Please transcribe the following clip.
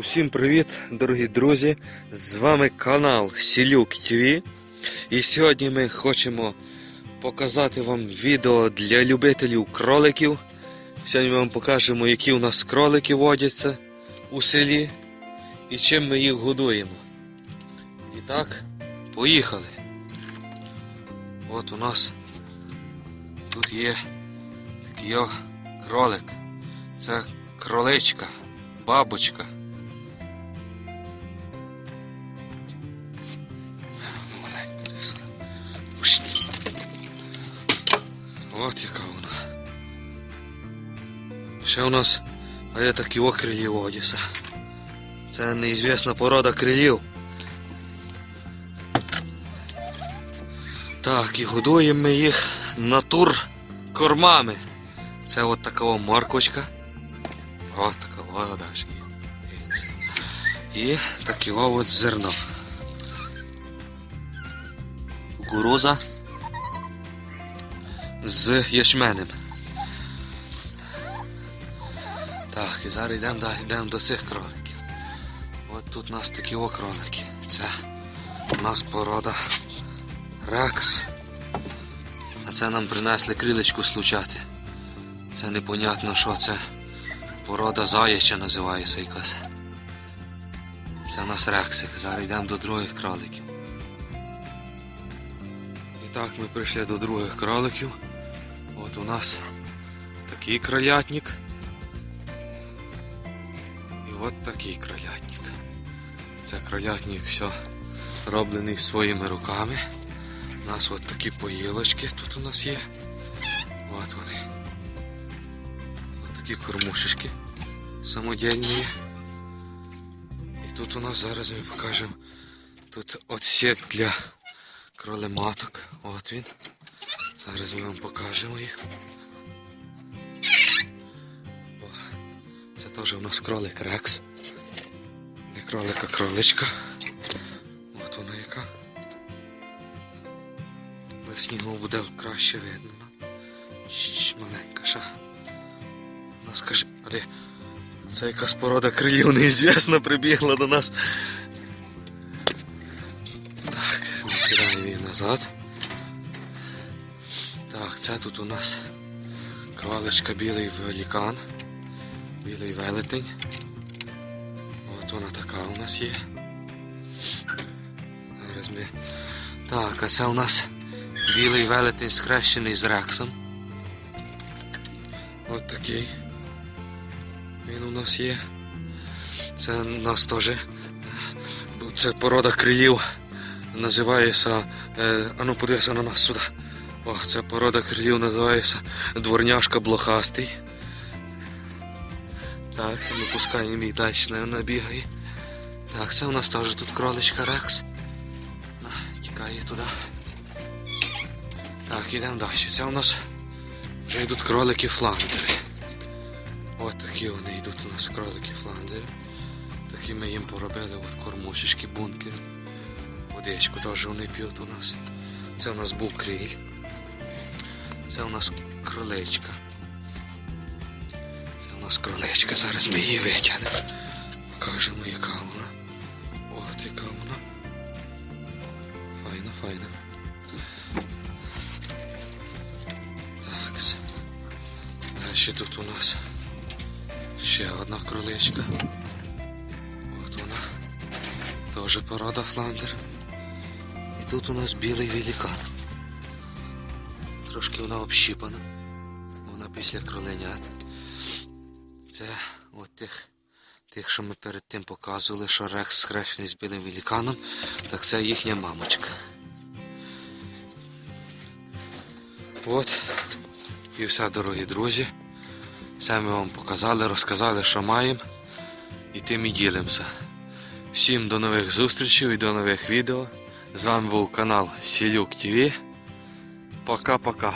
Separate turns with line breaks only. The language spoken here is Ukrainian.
Усім привіт, дорогі друзі! З вами канал Сілюк ТВ. І сьогодні ми хочемо показати вам відео для любителів кроликів. Сьогодні ми вам покажемо, які у нас кролики водяться у селі і чим ми їх годуємо. І так, поїхали. От у нас тут є такий кролик. Це кроличка, бабочка. От яка вона. Ще у нас є такі окрилі Одіса. Це неізвісна порода крилів. Так, і годуємо ми їх натур кормами. Це от така о морквочка. От така вода є. І таке о от зерно. Кукуруза з ячменем. Так, і зараз йдемо, да, йдемо до цих кроликів. От тут у нас такі о кролики. Це у нас порода Рекс. А це нам принесли крилечку случати. Це непонятно що це. Порода заяча називається якась. Це у нас рексик. Зараз йдемо до других кроликів. І так ми прийшли до других кроликів. От у нас такий кролятник. І от такий кролятник. Це кролятник все роблений своїми руками. У нас от такі поїлочки тут у нас є. От вони. От такі кормушечки самодільні. І тут у нас зараз ми покажемо тут отсек для кролематок. От він. Зараз ми вам покажемо їх. О, це теж у нас кролик Рекс. Не кролик, а кроличка. От вона яка. На снігу буде краще видно. Маленька ша. Вона скаже, а де? Це якась порода крилів неізвісна прибігла до нас. Так, викидаємо її назад. Так, це тут у нас кроличка білий велікан. Білий велетень. От вона така у нас є. Зараз ми. Так, а це у нас білий велетень схрещений з рексом. От такий. Він у нас є. Це у нас теж. Це порода крилів. Називається. Е, а ну подивися на нас сюди. О, ця порода крилів називається дворняшка блохастий. Так, ми пускаємо її далі, вона бігає. Так, це у нас теж тут кроличка Рекс. Тікає туди. Так, ідемо далі. Це у нас вже йдуть кролики фландери. От такі вони йдуть у нас кролики фландери. Такі ми їм поробили от кормушечки, бункери. Водичку теж вони п'ють у нас. Це у нас був криль. Це у нас кроличка. Це у нас кроличка. Зараз ми її витягнемо. Покажемо, яка вона. От яка вона. Файна, файна. Так. Далі тут у нас ще одна кроличка. От вона. Теж порода фландер. І тут у нас білий великан. Трошки вона общипана. Вона після кроленят. Це от тих, тих, що ми перед тим показували, що рекс схрещений з білим великаном, так це їхня мамочка. От. І все, дорогі друзі. Все ми вам показали, розказали, що маємо. І тим і ділимося. Всім до нових зустрічей і до нових відео. З вами був канал Сілюк ТВ. Пока-пока.